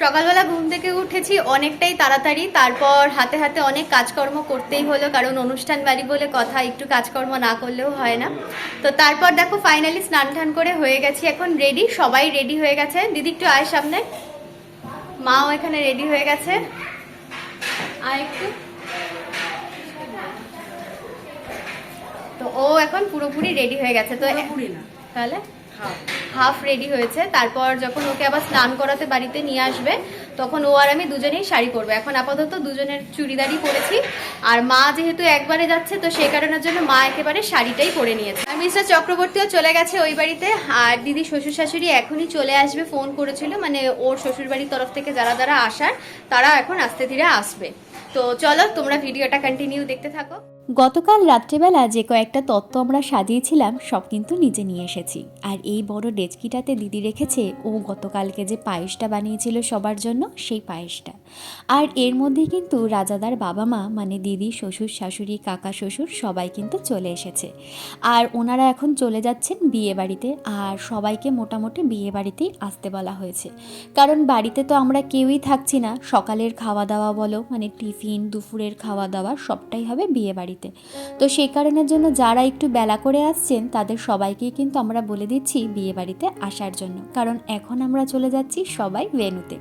সকালবেলা ঘুম থেকে উঠেছি অনেকটাই তাড়াতাড়ি তারপর হাতে হাতে অনেক কাজকর্ম করতেই হলো কারণ অনুষ্ঠান বাড়ি বলে কথা একটু কাজকর্ম না করলেও হয় না। তো তারপর দেখো ফাইনালি স্নান টান করে হয়ে গেছি এখন রেডি সবাই রেডি হয়ে গেছে। দিদি একটু আয় সামনে। মাও এখানে রেডি হয়ে গেছে। আয় একটু। তো ও এখন পুরোপুরি রেডি হয়ে গেছে। তো তাহলে হাফ রেডি হয়েছে। তারপর যখন ওকে আবার স্নান করাতে বাড়িতে নিয়ে আসবে, তখন ও আর আমি দুজনেই শাড়ি পরবো। এখন আপাতত দুজনের চুড়িদারই পরেছি। আর মা যেহেতু একবারে যাচ্ছে, তো সেই কারণের জন্য মা একেবারে শাড়িটাই পরে নিয়েছে। আর মিস্টার চক্রবর্তীও চলে গেছে ওই বাড়িতে। আর দিদি শ্বশুর শাশুড়ি এখনই চলে আসবে, ফোন করেছিল। মানে ওর শ্বশুর বাড়ির তরফ থেকে যারা যারা আসার, তারা এখন আস্তে ধীরে আসবে। তো চলো, তোমরা ভিডিওটা কন্টিনিউ দেখতে থাকো। গতকাল রাত্রেবেলা যে কয়েকটা তত্ত্ব আমরা সাজিয়েছিলাম, সব কিন্তু নিজে নিয়ে এসেছি। আর এই বড় ডেচকিটাতে দিদি রেখেছে, ও গতকালকে যে পায়েসটা বানিয়েছিল সবার জন্য, সেই পায়েসটা। আর এর মধ্যে কিন্তু রাজাদার বাবা মা মানে দিদি, শ্বশুর, শাশুড়ি, কাকা, শ্বশুর, সবাই কিন্তু চলে এসেছে। আর ওনারা এখন চলে যাচ্ছেন বিয়ে বাড়িতে, আর সবাইকে মোটামুটি বিয়ে বাড়িতেই আসতে বলা হয়েছে। কারণ বাড়িতে তো আমরা কেউই থাকছি না, সকালের খাওয়া দাওয়া বলো মানে টিফিন, দুপুরের খাওয়া দাওয়া সবটাই হবে বিয়ে বাড়িতে। তো সেই কারণের জন্য যারা একটু বেলা করে আসছেন, তাদের সবাইকেই কিন্তু আমরা বলে দিচ্ছি বিয়ে বাড়িতে আসার জন্য। কারণ এখন আমরা চলে যাচ্ছি সবাই ভেনুতে।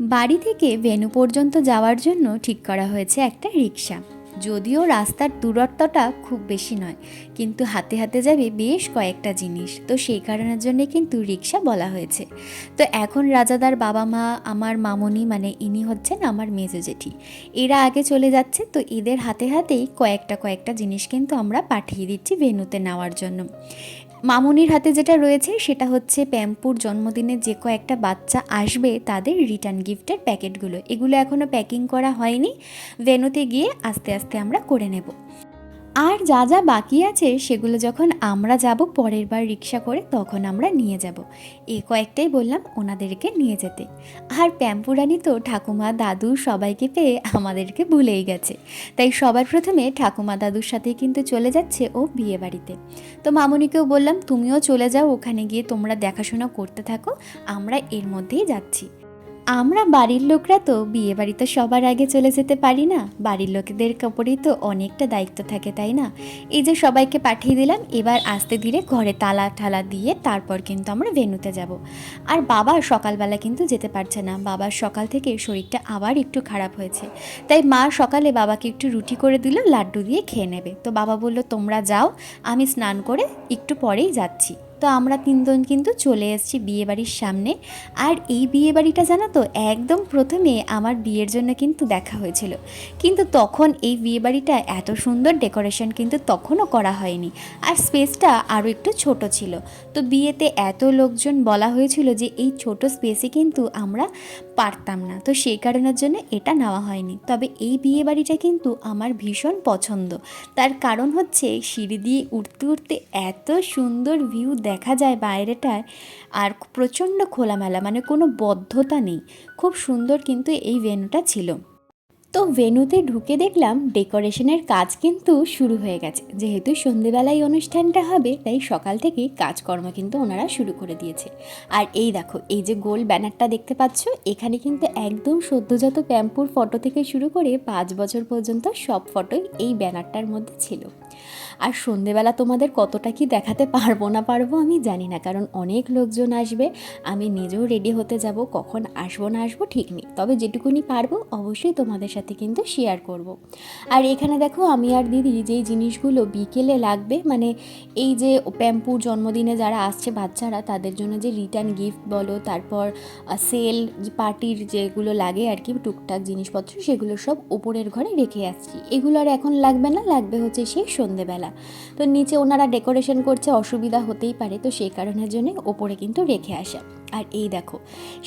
বাড়ি থেকে ভেনু পর্যন্ত যাওয়ার জন্য ঠিক করা হয়েছে একটা রিক্সা যদিও রাস্তার দূরত্বটা খুব বেশি নয়, কিন্তু হাতে হাতে যাবে বেশ কয়েকটা জিনিস। তো সেই কারণের জন্য কিন্তু রিক্সা বলা হয়েছে। তো এখন রাজাদার বাবা মা আমার মামনি মানে ইনি হচ্ছেন আমার মেজো জেঠি। এরা আগে চলে যাচ্ছে, তো এদের হাতে হাতেই কয়েকটা কয়েকটা জিনিস কিন্তু আমরা পাঠিয়ে দিচ্ছি ভেনুতে নেওয়ার জন্য। মামুনির হাতে যেটা রয়েছে সেটা হচ্ছে প্যাম্পুর জন্মদিনে যে কয়েকটা বাচ্চা আসবে তাদের রিটার্ন গিফটের প্যাকেটগুলো। এগুলো এখনও প্যাকিং করা হয়নি। ভেনুতে গিয়ে আস্তে আস্তে আমরা করে নেব। আর যা যা বাকি আছে সেগুলো যখন আমরা যাব পরের বার রিক্সা করে, তখন আমরা নিয়ে যাব। এই কয়েকটাই বললাম ওনাদেরকে নিয়ে যেতে। আর প্যাম্পুরানি তো ঠাকুমা, দাদু সবাইকে পেয়ে আমাদেরকে ভুলেই গেছে। তাই সবার প্রথমে ঠাকুমা দাদুর সাথে কিন্তু চলে যাচ্ছে ও বিয়ে বাড়িতে। তো মামুনিকেও বললাম, তুমিও চলে যাও, ওখানে গিয়ে তোমরা দেখাশোনা করতে থাকো, আমরা এর মধ্যেই যাচ্ছি। আমরা বাড়ির লোকরা তো বিয়ে বাড়িতে সবার আগে চলে যেতে পারি না। বাড়ির লোকেদের কাপড়েই তো অনেকটা দায়িত্ব থাকে, তাই না? এই যে সবাইকে পাঠিয়ে দিলাম, এবার আস্তে ধীরে ঘরে তালা ঠালা দিয়ে তারপর কিন্তু আমরা ভেনুতে যাব। আর বাবা সকালবেলা কিন্তু যেতে পারছে না। বাবার সকাল থেকে শরীরটা আবার একটু খারাপ হয়েছে। তাই মা সকালে বাবাকে একটু রুটি করে দিল, লাড্ডু দিয়ে খেয়ে নেবে। তো বাবা বলল, তোমরা যাও, আমি স্নান করে একটু পরেই যাচ্ছি। তো আমরা তিনজন কিন্তু চলে এসেছি বিয়ে বাড়ির সামনে। আর এই বিয়ে বাড়িটা জানো তো, একদম প্রথমে আমার বিয়ের জন্য কিন্তু দেখা হয়েছিল। কিন্তু তখন এই বিয়েবাড়িটা এত সুন্দর ডেকোরেশন কিন্তু তখনও করা হয়নি। আর স্পেসটা আরও একটু ছোট ছিল। তো বিয়েতে এত লোকজন বলা হয়েছিল যে এই ছোট স্পেসে কিন্তু আমরা পারতাম না। তো সেই কারণের জন্য এটা নেওয়া হয়নি। তবে এই বিয়েবাড়িটা কিন্তু আমার ভীষণ পছন্দ। তার কারণ হচ্ছে সিঁড়ি দিয়ে উঠতে উঠতে এত সুন্দর ভিউ দেখা যায় বাইরেটায় আর প্রচণ্ড খোলামেলা মানে কোনো বদ্ধতা নেই। খুব সুন্দর কিন্তু এই ভেন্যুটা ছিল। তো ভেন্যুতে ঢুকে দেখলাম ডেকোরেশনের কাজ কিন্তু শুরু হয়ে গেছে। যেহেতু সন্ধেবেলায় অনুষ্ঠানটা হবে, তাই সকাল থেকেই কাজকর্ম কিন্তু ওনারা শুরু করে দিয়েছে। আর এই দেখো, এই যে গোল ব্যানারটা দেখতে পাচ্ছ, এখানে কিন্তু একদম সদ্যজাত প্যাম্পুর ফটো থেকে শুরু করে পাঁচ বছর পর্যন্ত সব ফটোই এই ব্যানারটার মধ্যে ছিল। আর সন্ধেবেলা তোমাদের কতটা কি দেখাতে পারব না পারব আমি জানি না, কারণ অনেক লোকজন আসবে, আমি নিজেও রেডি হতে যাব, কখন আসব না আসব ঠিক নেই, তবে যেটুকুনি পারব অবশ্যই তোমাদের সাথে কিন্তু শেয়ার করব। আর এখানে দেখো আমি আর দিদি যেই জিনিসগুলো বিকেলে লাগবে মানে এই যে প্যাম্পুর জন্মদিনে যারা আসছে বাচ্চারা, তাদের জন্য যে রিটার্ন গিফট বলো, তারপর সেল পার্টির যেগুলো লাগে আর কি, টুকটাক জিনিসপত্র, সেগুলো সব উপরের ঘরে রেখে আসছি এগুলো আর এখন লাগবে না, লাগবে হচ্ছে সেই সন্ধেবেলা। তো নিচে ওনারা ডেকোরেশন করছে, অসুবিধা হতেই পারে, তো সেই কারণের জন্য ওপরে কিন্তু রেখে আসা। আর এই দেখো,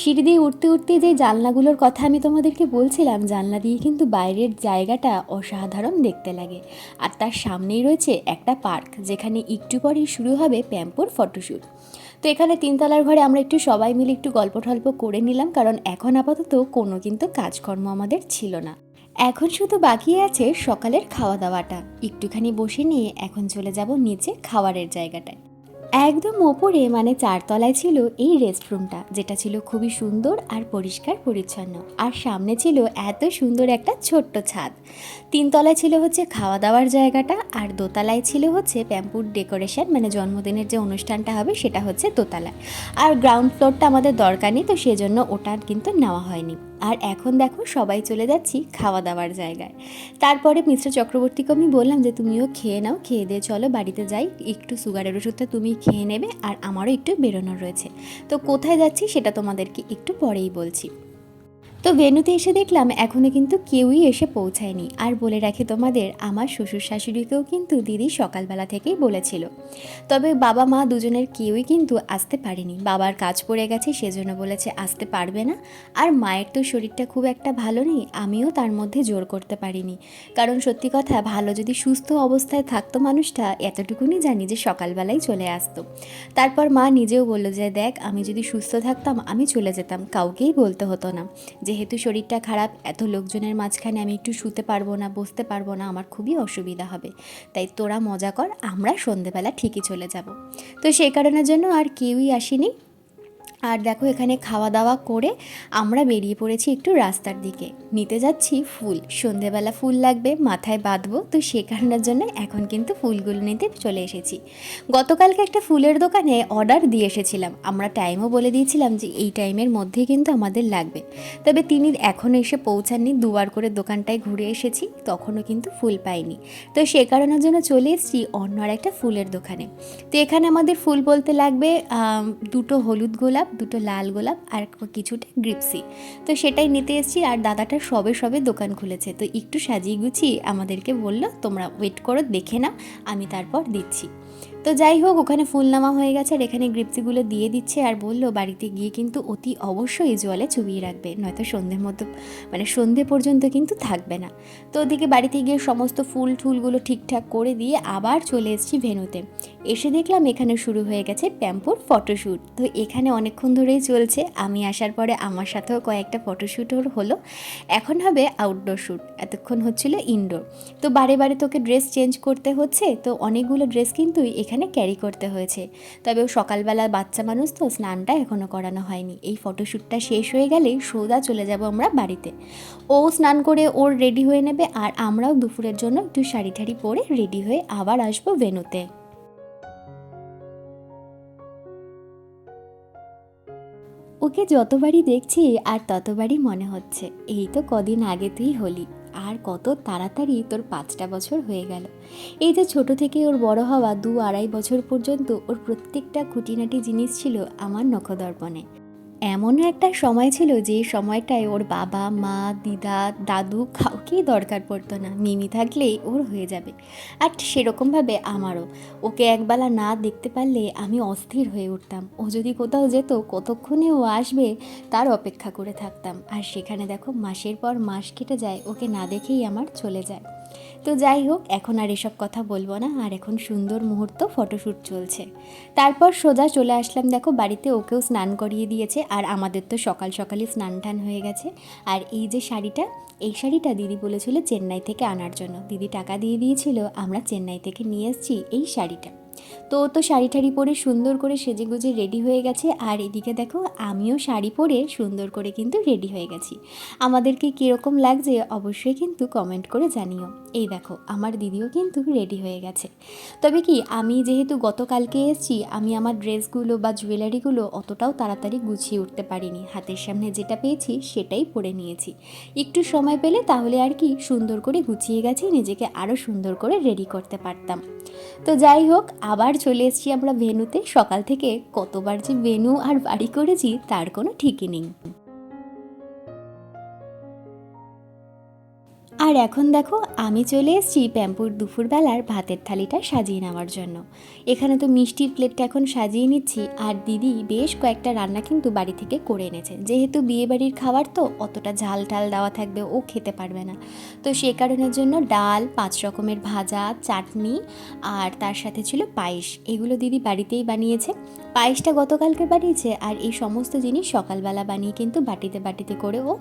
সিঁড়ি দিয়ে উঠতে উঠতে যে জানলাগুলোর কথা আমি তোমাদেরকে বলছিলাম, জানলা দিয়ে কিন্তু বাইরের জায়গাটা অসাধারণ দেখতে লাগে। আর তার সামনেই রয়েছে একটা পার্ক, যেখানে একটু পরেই শুরু হবে প্যাম্পোর ফটোশ্যুট তো এখানে তিনতলার ঘরে আমরা একটু সবাই মিলে একটু গল্প টল্প করে নিলাম, কারণ এখন আপাতত কোনো কিন্তু কাজকর্ম আমাদের ছিল না। এখন শুধু বাকি আছে সকালের খাওয়া দাওয়াটা একটুখানি বসে নিয়ে এখন চলে যাব নিচে খাওয়ারের জায়গাটায়। একদম ওপরে মানে চারতলায় ছিল এই রেস্টরুমটা যেটা ছিল খুবই সুন্দর আর পরিষ্কার পরিচ্ছন্ন। আর সামনে ছিল এত সুন্দর একটা ছোট্ট ছাদ। তিনতলায় ছিল হচ্ছে খাওয়া দাওয়ার জায়গাটা, আর দোতলায় ছিল হচ্ছে প্যাম্পুর ডেকোরেশন মানে জন্মদিনের যে অনুষ্ঠানটা হবে সেটা হচ্ছে দোতলায়। আর গ্রাউন্ড ফ্লোরটা আমাদের দরকার নেই, তো সেজন্য ওটা কিন্তু নেওয়া হয়নি। আর এখন দেখো সবাই চলে যাচ্ছি খাওয়া দাওয়ার জায়গায়। তারপরে মিস্টার চক্রবর্তীকে আমি বললাম যে, তুমিও খেয়ে নাও, খেয়ে দিয়ে চলো বাড়িতে যাই। একটু সুগারের ওষুধটা তুমি খেয়ে নেবে আর আমারও একটু বেরোনোর রয়েছে। তো কোথায় যাচ্ছি সেটা তোমাদেরকে একটু পরেই বলছি। তো ভেনুতে এসে দেখলাম এখনও কিন্তু কেউই এসে পৌঁছায়নি। আর বলে রাখি তোমাদের, আমার শ্বশুর শাশুড়িকেও কিন্তু দিদি সকালবেলা থেকেই বলেছিল। তবে বাবা মা দুজনের কেউই কিন্তু আসতে পারেনি। বাবার কাজ পড়ে গেছে, সেজন্য বলেছে আসতে পারবে না। আর মায়ের তো শরীরটা খুব একটা ভালো নেই, আমিও তার মধ্যে জোর করতে পারিনি। কারণ সত্যি কথা, ভালো যদি সুস্থ অবস্থায় থাকতো মানুষটা, এতটুকুনি জানি যে সকালবেলায় চলে আসতো। তারপর মা নিজেও বলল যে, দেখ, আমি যদি সুস্থ থাকতাম, আমি চলে যেতাম। কাউকেই বলতে হতো না। যেহেতু শরীরটা খারাপ, এত লোকজনের মাঝখানে আমি একটু শুতে পারব না, বসতে পারব না, আমার খুবই অসুবিধা হবে। তাই তোরা মজা কর, আমরা সন্ধেবেলা ঠিকই চলে যাব। তো সেই কারণের জন্য আর কেউই আসেনি। আর দেখো এখানে খাওয়া দাওয়া করে আমরা বেরিয়ে পড়েছি একটু রাস্তার দিকে। নিতে যাচ্ছি ফুল। সন্ধেবেলা ফুল লাগবে, মাথায় বাঁধবো। তো সে কারণের জন্য এখন কিন্তু ফুলগুলো নিতে চলে এসেছি। গতকালকে একটা ফুলের দোকানে অর্ডার দিয়ে এসেছিলাম। আমরা টাইমও বলে দিয়েছিলাম যে এই টাইমের মধ্যেই কিন্তু আমাদের লাগবে। তবে তিনি এখনও এসে পৌঁছাননি। দুবার করে দোকানটায় ঘুরে এসেছি। তখনও কিন্তু ফুল পাইনি। তো সে কারণের জন্য চলে এসেছি অন্য আর একটা ফুলের দোকানে। তো এখানে আমাদের ফুল বলতে লাগবে দুটো হলুদ গোলাপ দুটো লাল গোলাপ আর কিছুটা গ্রিপসি। তো সেটাই নিতে এসেছি আর দাদাটা সবে সবে দোকান খুলেছে। তো একটু সাজিয়ে গুছিয়ে আমাদেরকে বলল, তোমরা ওয়েট করো, দেখে নাও, আমি তারপর দিচ্ছি। তো যাই হোক, ওখানে ফুল নামা হয়ে গেছে আর এখানে গ্রিপসিগুলো দিয়ে দিচ্ছে আর বলল, বাড়িতে গিয়ে কিন্তু অতি অবশ্যই জলে চুবিয়ে রাখবে, নয়তো সন্ধ্যের মতো মানে সন্ধে পর্যন্ত কিন্তু থাকবে না। তো ওদিকে বাড়িতে গিয়ে সমস্ত ফুল টুলগুলো ঠিকঠাক করে দিয়ে আবার চলে এসেছি ভেনুতে। এসে দেখলাম এখানে শুরু হয়ে গেছে প্যাম্পুর ফটোশ্যুট। তো এখানে অনেকক্ষণ ধরেই চলছে। আমি আসার পরে আমার সাথেও কয়েকটা ফটোশ্যুটও হলো এখন হবে আউটডোর শ্যুট এতক্ষণ হচ্ছিল ইনডোর তো বারে বারে তোকে ড্রেস চেঞ্জ করতে হচ্ছে, তো অনেকগুলো ড্রেস কিন্তু এখানে ক্যারি করতে হয়েছে। তবে সকালবেলা বাচ্চা মানুষ তো, স্নানটা এখনও করানো হয়নি। এই ফটোশ্যুটটা শেষ হয়ে গেলেই সোজা চলে যাব আমরা বাড়িতে। ও স্নান করে ওর রেডি হয়ে নেবে আর আমরাও দুপুরের জন্য একটু শাড়ি ঠাড়ি পরে রেডি হয়ে আবার আসব ভেনুতে। ওকে যতবারই দেখছি আর ততবারই মনে হচ্ছে, এই তো কদিন আগে তুই হলি। আর কত তাড়াতাড়ি তোর পাঁচটা বছর হয়ে গেল। এই যে ছোট থেকে ওর বড় হওয়া দু আড়াই বছর পর্যন্ত ওর প্রত্যেকটা খুঁটিনাটি জিনিস ছিল আমার নখদর্পণে। এমন একটা সময় ছিল যে সময়টায় ওর বাবা, মা, দিদা, দাদু কাউকেই দরকার পড়তো না। মিমি থাকলেই ওর হয়ে যাবে। আর সেরকমভাবে আমারও। ওকে একবেলা না দেখতে পারলে আমি অস্থির হয়ে উঠতাম। ও যদি কোথাও যেত, কতক্ষণে ও আসবে তার অপেক্ষা করে থাকতাম। আর সেখানে দেখো, মাসের পর মাস কেটে যায়, ওকে না দেখেই আমার চলে যায়। তো যাই হোক, এখন আর এসব কথা বলব না। আর এখন সুন্দর মুহূর্ত ফটোশ্যুট চলছে। তারপর সোজা চলে আসলাম, দেখো বাড়িতে ওকেও স্নান করিয়ে দিয়েছে। আর আমাদের তো সকাল সকালই স্নান টান হয়ে গেছে। আর এই যে শাড়িটা, এই শাড়িটা দিদি বলেছিল চেন্নাই থেকে আনার জন্য। দিদি টাকা দিয়ে দিয়েছিল, আমরা চেন্নাই থেকে নিয়ে এসেছি এই শাড়িটা। তো তো শাড়ি টাড়ি পরে সুন্দর করে সেজে গুজে রেডি হয়ে গেছে। আর এদিকে দেখো, আমিও শাড়ি পরে সুন্দর করে কিন্তু রেডি হয়ে গেছি। আমাদেরকে কীরকম লাগছে অবশ্যই কিন্তু কমেন্ট করে জানিও। এই দেখো, আমার দিদিও কিন্তু রেডি হয়ে গেছে। তবে কি, আমি যেহেতু গতকালকে এসেছি, আমি আমার ড্রেসগুলো বা জুয়েলারিগুলো অতটাও তাড়াতাড়ি গুছিয়ে উঠতে পারিনি। হাতের সামনে যেটা পেয়েছি, সেটাই পরে নিয়েছি। একটু সময় পেলে তাহলে আর কি সুন্দর করে গুছিয়ে গেছি, নিজেকে আরও সুন্দর করে রেডি করতে পারতাম। তো যাই হোক আবার চলে এসেছি আমরা ভেনুতে। সকাল থেকে কতবার যে ভেনু আর বাড়ি করেছি, তার কোনো ঠিকই নেই। আর এখন দেখো, আমি চলে এসেছি প্যাম্পুর দুপুরবেলার ভাতের থালিটা সাজিয়ে নেওয়ার জন্য। এখানে তো মিষ্টির প্লেটটা এখন সাজিয়ে নিচ্ছি, আর দিদি বেশ কয়েকটা রান্না কিন্তু বাড়ি থেকে করে এনেছে যেহেতু বিয়েবাড়ির খাবার তো, অতটা ঝাল টাল দেওয়া থাকবে, ও খেতে পারবে না। তো সে কারণের জন্য ডাল, পাঁচ রকমের ভাজা, চাটনি, আর তার সাথে ছিল পায়েস। এগুলো দিদি বাড়িতেই বানিয়েছে। পায়েসটা গতকালকে বানিয়েছে, আর এই সমস্ত জিনিস সকালবেলা বানিয়ে কিন্তু বাটিতে বাটিতে করে ও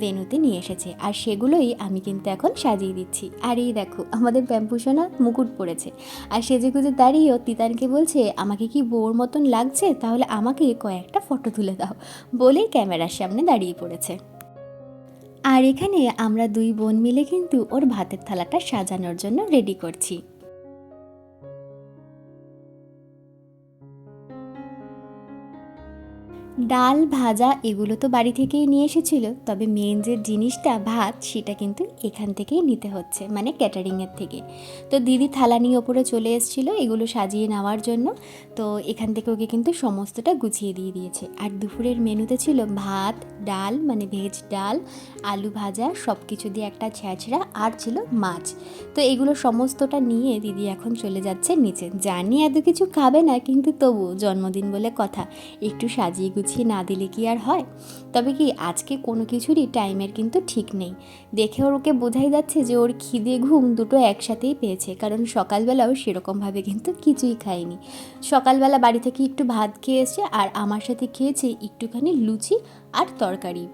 ভেনুতে নিয়ে এসেছে। আর সেগুলোই আমি কিন্তু কিন্তু এখন সাজিয়ে দিচ্ছি। আর এই দেখো, আমাদের ব্যাম্পুসোনা মুকুট পড়েছে আর সেজে গুজে দাঁড়িয়েও তিতানকে বলছে, আমাকে কি বউর মতন লাগছে? তাহলে আমাকে কয়েকটা ফটো তুলে দাও। বলেই ক্যামেরার সামনে দাঁড়িয়ে পড়েছে। আর এখানে আমরা দুই বোন মিলে কিন্তু ওর ভাতের থালাটা সাজানোর জন্য রেডি করছি। ডাল ভাজা এগুলো তো বাড়ি থেকেই নিয়ে এসেছিল, তবে মেন যে জিনিসটা ভাত সেটা কিন্তু এখান থেকেই নিতে হচ্ছে মানে ক্যাটারিংয়ের থেকে। তো দিদি থালা নিয়ে ওপরে চলে এসেছিল এগুলো সাজিয়ে নেওয়ার জন্য, তো এখান থেকে ওকে কিন্তু সমস্তটা গুছিয়ে দিয়ে দিয়েছে। আর দুপুরের মেনুতে ছিল ভাত, ডাল মানে ভেজ ডাল, আলু ভাজা সব কিছু দিয়ে একটা ছ্যাঁচড়া আর ছিল মাছ। তো এগুলো সমস্তটা নিয়ে দিদি এখন চলে যাচ্ছে নিচে। জানি এত কিছু খাবে না, কিন্তু তবু জন্মদিন বলে কথা, একটু সাজিয়ে গুছিয়ে না দিলে কি আর হয়? তবে কি আজকে কোনো কিছুরই টাইমের কিন্তু ঠিক নেই। দেখে ওর ওকে বোঝাই যাচ্ছে যে ওর খিদে ঘুম দুটো একসাথেই পেয়েছে, কারণ সকালবেলাও সেরকমভাবে কিন্তু কিছুই খায়নি। সকালবেলা বাড়ি থেকে একটু ভাত খেয়েছে আর আমার সাথে খেয়েছে একটুখানি লুচি আর তরকারি।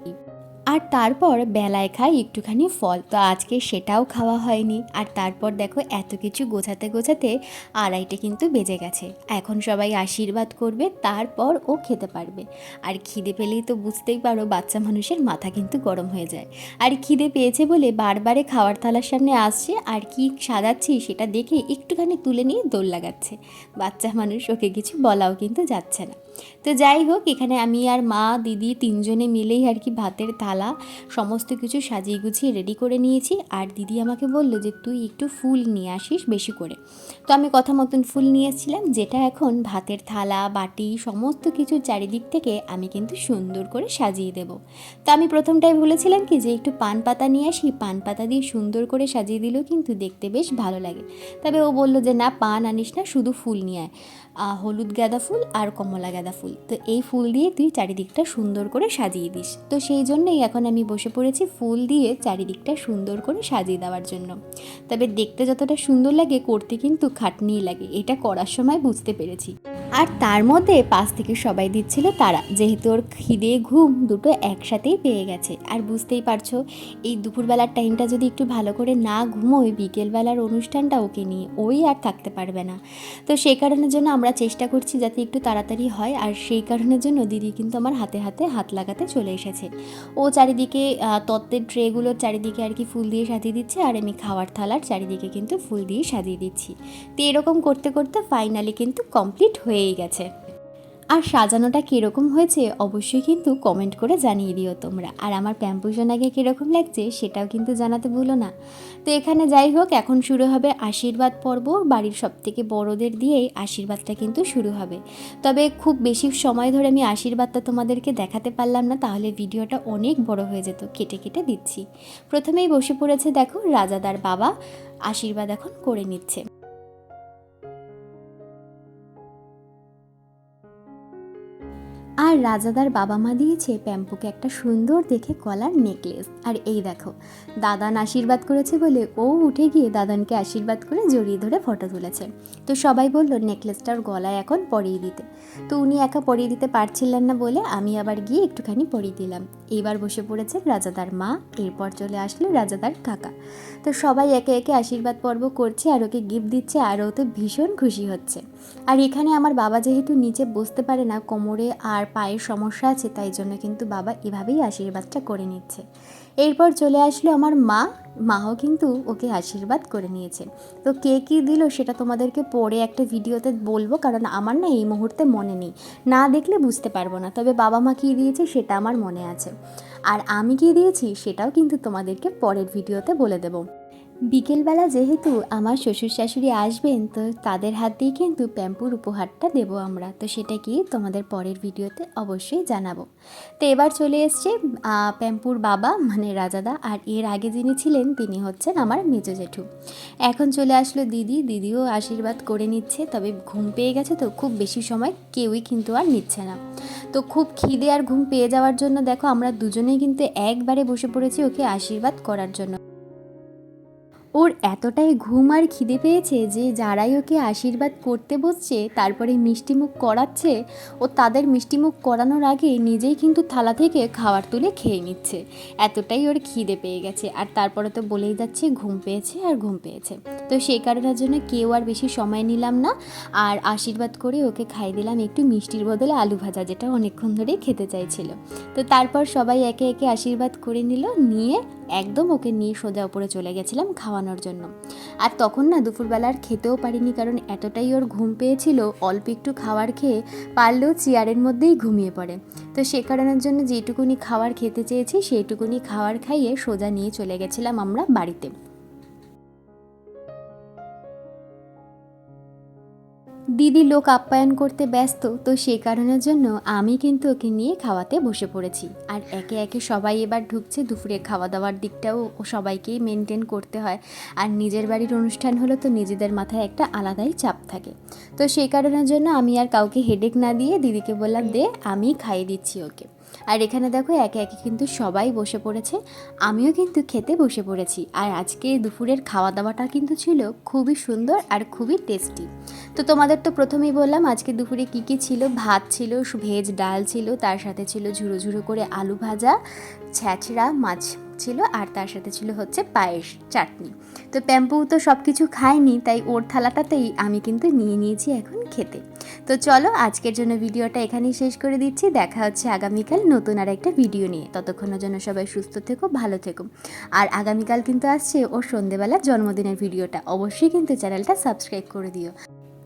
আর তারপর বেলায় খাই একটুখানি ফল। তো আজকে সেটাও খাওয়া হয়নি। আর তারপর দেখো এত কিছু গোছাতে গোছাতে আড়াইটে কিন্তু বেজে গেছে। এখন সবাই আশীর্বাদ করবে, তারপর ও খেতে পারবে। আর খিদে পেলেই তো বুঝতেই পারো বাচ্চা মানুষের মাথা কিন্তু গরম হয়ে যায়। আর খিদে পেয়েছে বলে বারবারে খাওয়ার থালার সামনে আসছে আর কি সাজাচ্ছি সেটা দেখে একটুখানি তুলে নিয়ে দোল লাগাচ্ছে। বাচ্চা মানুষ ওকে কিছু বলাও কিন্তু যাচ্ছে না। তো যাই হোক, এখানে আমি আর মা, দিদি তিনজনে মিলেই আর কি ভাতের থালা সমস্ত কিছু সাজিয়ে গুছিয়ে রেডি করে নিয়েছি। আর দিদি আমাকে বলল যে, তুই একটু ফুল নিয়ে আসিস বেশি করে। তো আমি কথা মতন ফুল নিয়ে এসেছিলাম, যেটা এখন ভাতের থালা, বাটি, সমস্ত কিছু চারিদিক থেকে আমি কিন্তু সুন্দর করে সাজিয়ে দেব। তো আমি প্রথমটাই বলেছিলাম কি যে, একটু পান পাতা নিয়ে আসি, পান পাতা দিয়ে সুন্দর করে সাজিয়ে দিলেও কিন্তু দেখতে বেশ ভালো লাগে। তবে ও বলল যে, না, পান আনিস না, শুধু ফুল নিয়ে আয়। হলুদ গাঁদা ফুল আর কমলা গাঁদা ফুল। তো এই ফুল দিয়ে তুই চারিদিকটা সুন্দর করে সাজিয়ে দিস। তো সেই জন্যই এখন আমি বসে পড়েছি ফুল দিয়ে চারিদিকটা সুন্দর করে সাজিয়ে দেওয়ার জন্য। তবে দেখতে যতটা সুন্দর লাগে, করতে কিন্তু খাটনিই লাগে। এটা করার সময় বুঝতে পেরেছি। আর তার মধ্যে পাশ থেকে সবাই দিচ্ছিল তারা। যেহেতু ওর খিদে, ঘুম দুটো একসাথেই পেয়ে গেছে। আর বুঝতেই পারছ, এই দুপুরবেলার টাইমটা যদি একটু ভালো করে না ঘুমোয়, বিকেলবেলার অনুষ্ঠানটা ওকে নিয়ে ওই আর থাকতে পারবে না। তো সেই কারণের জন্য আমরা চেষ্টা করছি যাতে একটু তাড়াতাড়ি হয়। আর সেই কারণের জন্য দিদি কিন্তু আমার হাতে হাতে হাত লাগাতে চলে এসেছে। ও চারিদিকে তত্ত্বের ট্রেগুলোর চারিদিকে আর কি ফুল দিয়ে সাজিয়ে দিচ্ছে। আর আমি খাওয়ার থালার চারিদিকে কিন্তু ফুল দিয়ে সাজিয়ে দিচ্ছি। তো এরকম করতে করতে ফাইনালি কিন্তু কমপ্লিট হয়েই গেছে। আর সাজানোটা কীরকম হয়েছে অবশ্যই কিন্তু কমেন্ট করে জানিয়ে দিও তোমরা। আর আমার প্যাম্পুজনাকে কীরকম লাগছে সেটাও কিন্তু জানাতে ভুলো না। তো এখানে যাই হোক, এখন শুরু হবে আশীর্বাদ পর্ব। বাড়ির সব থেকে বড়োদের দিয়েই আশীর্বাদটা কিন্তু শুরু হবে। তবে খুব বেশি সময় ধরে আমি আশীর্বাদটা তোমাদেরকে দেখাতে পারলাম না, তাহলে ভিডিওটা অনেক বড় হয়ে যেত, কেটে কেটে দিচ্ছি। প্রথমেই বসে পড়েছে দেখো রাজাদার বাবা, আশীর্বাদ এখন করে নিচ্ছে। আর রাজাদার বাবা মা দিয়েছে প্যাম্পুকে একটা সুন্দর দেখে গলার নেকলেস। আর এই দেখো, দাদান আশীর্বাদ করেছে বলে ও উঠে গিয়ে দাদানকে আশীর্বাদ করে জড়িয়ে ধরে ফটো তুলেছে। তো সবাই বলল নেকলেসটার গলায় এখন পরিয়ে দিতে। তো উনি একা পরিয়ে দিতে পারছিলেন না বলে আমি আবার গিয়ে একটুখানি পরিয়ে দিলাম। এবার বসে পড়েছে রাজাদার মা, এরপর চলে আসলো রাজাদার কাকা। তো সবাই একে একে আশীর্বাদ পর্ব করছে আর ওকে গিফট দিচ্ছে আর ও তো ভীষণ খুশি হচ্ছে। আর এখানে আমার বাবা যেহেতু নিচে বসতে পারে না, কোমরে আর পায়ের সমস্যা আছে, তাই জন্য কিন্তু বাবা এভাবেই আশীর্বাদটা করে নিচ্ছে। এরপর চলে আসলো আমার মা। মাও কিন্তু ওকে আশীর্বাদ করে নিয়েছে। তো কে কী দিল সেটা তোমাদেরকে পরে একটা ভিডিওতে বলব, কারণ আমার না এই মুহূর্তে মনে নেই। না দেখলে বুঝতে পারব না, তবে বাবা মা কী দিয়েছে সেটা আমার মনে আছে। আর আমি কী দিয়েছি সেটাও কিন্তু তোমাদেরকে পরের ভিডিওতে বলে দেবো। বিকেলবেলা যেহেতু আমার শ্বশুর শাশুড়ি আসবেন, তো তাদের হাত দিয়ে কিন্তু প্যাম্পুর উপহারটা দেব আমরা। তো সেটা কি তোমাদের পরের ভিডিওতে অবশ্যই জানাব। তো এবার চলে এসছে প্যাম্পুর বাবা মানে রাজাদা, আর এর আগে যিনি ছিলেন, তিনি হচ্ছেন আমার মেজো জেঠু। এখন চলে আসলো দিদি। দিদিও আশীর্বাদ করে নিচ্ছে, তবে ঘুম পেয়ে গেছে তো খুব বেশি সময় কেউই কিন্তু আর নিচ্ছে না। তো খুব খিদে আর ঘুম পেয়ে যাওয়ার জন্য দেখো, আমরা দুজনেই কিন্তু একবারে বসে পড়েছি ওকে আশীর্বাদ করার জন্য। ওর এতটাই ঘুম আর খিদে পেয়েছে যে যারাই ওকে আশীর্বাদ করতে বসছে, তারপরে মিষ্টিমুখ করাচ্ছে, ও তাদের মিষ্টিমুখ করানোর আগে নিজেই কিন্তু থালা থেকে খাবার তুলে খেয়ে নিচ্ছে। এতটাই ওর খিদে পেয়ে গেছে। আর তারপরে তো বলেই যাচ্ছে, ঘুম পেয়েছে আর ঘুম পেয়েছে। তো সেই কারণের জন্য কেউ আর বেশি সময় নিলাম না। আর আশীর্বাদ করে ওকে খাই দিলাম একটু মিষ্টির বদলে আলু ভাজা, যেটা অনেকক্ষণ ধরেই খেতে চাইছিল। তো তারপর সবাই একে একে আশীর্বাদ করে নিল, নিয়ে একদম ওকে নিয়ে সোজা উপরে চলে গেছিলাম খাওয়ানোর জন্য। আর তখন না দুপুরবেলার খেতেও পারিনি কারণ এতটাই ওর ঘুম পেয়েছিল, অল্প একটু খাবার খেয়ে পারলেও চেয়ারের মধ্যেই ঘুমিয়ে পড়ে। তো সে কারণের জন্য যেটুকুনি খাবার খেতে চেয়েছি, সেইটুকুনি খাবার খাইয়ে সোজা নিয়ে চলে গেছিলাম আমরা বাড়িতে। দিদি লোক আপ্যায়ন করতে ব্যস্ত, তো সেই কারণের জন্য আমি কিন্তু ওকে নিয়ে খাওয়াতে বসে পড়েছি। আর একে একে সবাই এবার ঢুকছে দুপুরে খাওয়া দাওয়ার দিকটাও সবাইকেই মেনটেন করতে হয়। আর নিজের বাড়ির অনুষ্ঠান হলো তো নিজেদের মাথায় একটা আলাদাই চাপ থাকে। তো সেই কারণের জন্য আমি আর কাউকে হেডেক না দিয়ে দিদিকে বললাম, দে, আমি খাইয়ে দিচ্ছি ওকে। আর এখানে দেখো একে একে কিন্তু সবাই বসে পড়েছে, আমিও কিন্তু খেতে বসে পড়েছি। আর আজকে দুপুরের খাওয়া দাওয়াটা কিন্তু ছিল খুবই সুন্দর আর খুবই টেস্টি। তো তোমাদের তো প্রথমেই বললাম আজকে দুপুরে কি কি ছিল? ভাত ছিল, ভেজ ডাল ছিল, তার সাথে ছিল ঝুরো ঝুরো করে আলু ভাজা ছ্যাঁচড়া মাছ ছিল, আর তার সাথে ছিল হচ্ছে পায়েস চাটনি। তো প্যাম্পু তো সব কিছু খায়নি, তাই ওর থালাটাতেই আমি কিন্তু নিয়ে নিয়েছি এখন খেতে। তো চলো আজকের জন্য ভিডিওটা এখানেই শেষ করে দিচ্ছি। দেখা হচ্ছে আগামীকাল নতুন আর একটা ভিডিও নিয়ে। ততক্ষণের জন্য সবাই সুস্থ থেকো, ভালো থেকো। আর আগামীকাল কিন্তু আসছে ওর সন্ধেবেলার জন্মদিনের ভিডিওটা। অবশ্যই কিন্তু চ্যানেলটা সাবস্ক্রাইব করে দিও।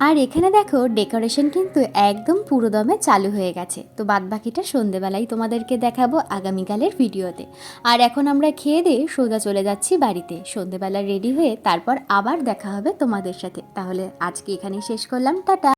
আর এখানে দেখো, ডেকোরেশন কিন্তু একদম পুরো দমে চালু হয়ে গেছে। তো বাদবাকিটা সন্ধেবেলায় তোমাদেরকে দেখাবো আগামীকালের ভিডিওতে। আর এখন আমরা খেয়ে দিয়ে সোজা চলে যাচ্ছি বাড়িতে। সন্ধেবেলা রেডি হয়ে তারপর আবার দেখা হবে তোমাদের সাথে। তাহলে আজকে এখানেই শেষ করলাম। টাটা।